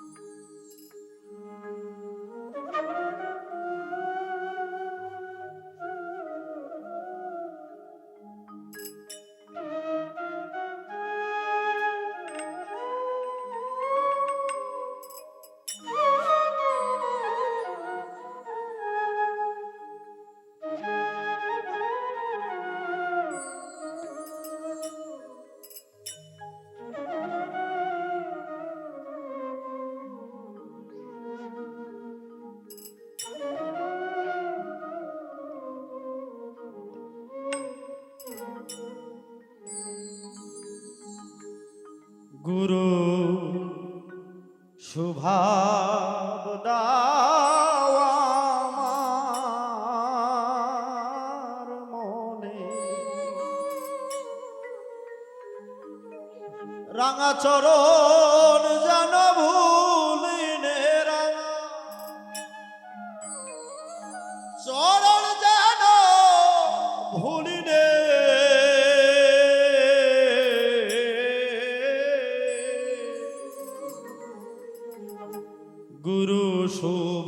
you গুরু শুভাব দাও আমার মনে। রাঙা চরণ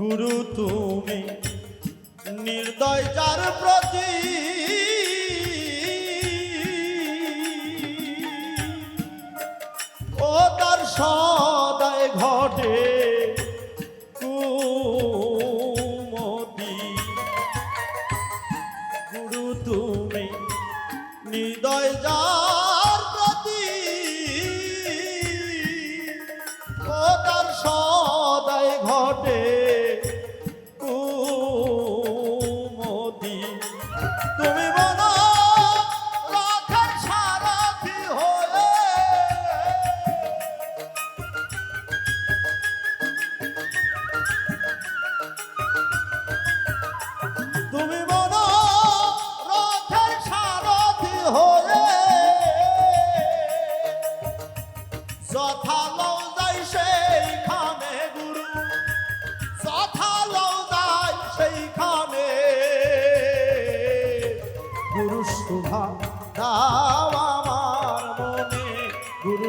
গুরু তুমি নির্দয় যার প্রতি। ও তার সদায় ঘটে আমার মনে গুরু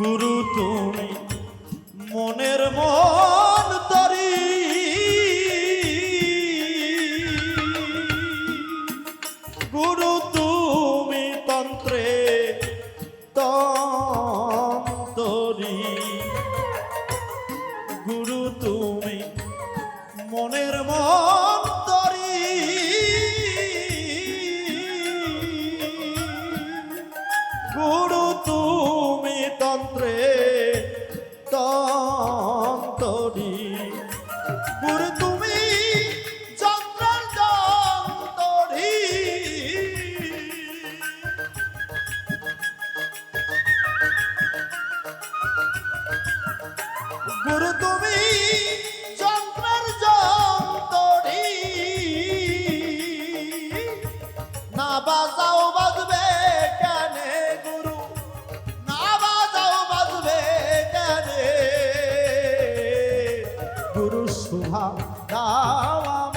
গুরু তুমি মনের মন গুরু শুভা দাও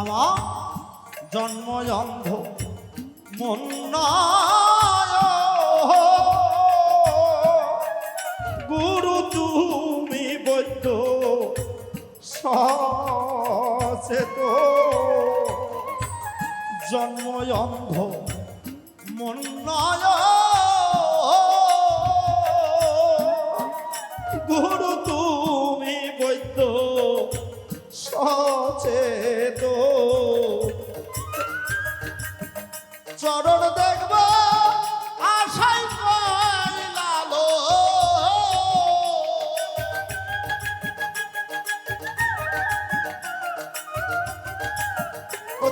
আমার জন্ম অন্ধ মন। গুরু তুমি বৈদ্য সচেত জন্ম অন্ধ। সচেত চরণ দেখব আশাই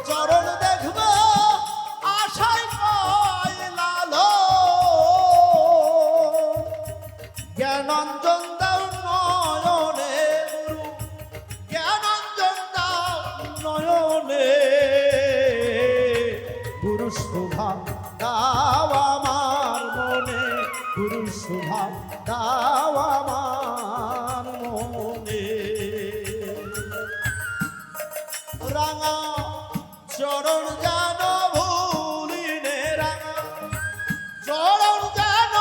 চরণ দেখব দাও আমার মনে গুরু শোভা দাও আমার মনে। রাঙা চরণ জান ভুলিনে রাঙা, চরণ জান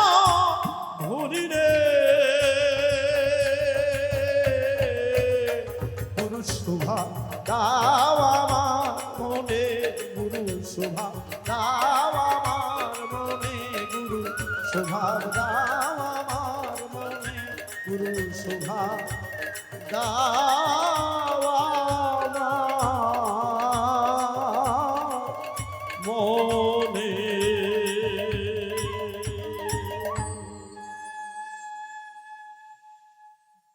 ভুলিনে গুরু শোভা দাও আমার মনে গুরু শোভা দাও।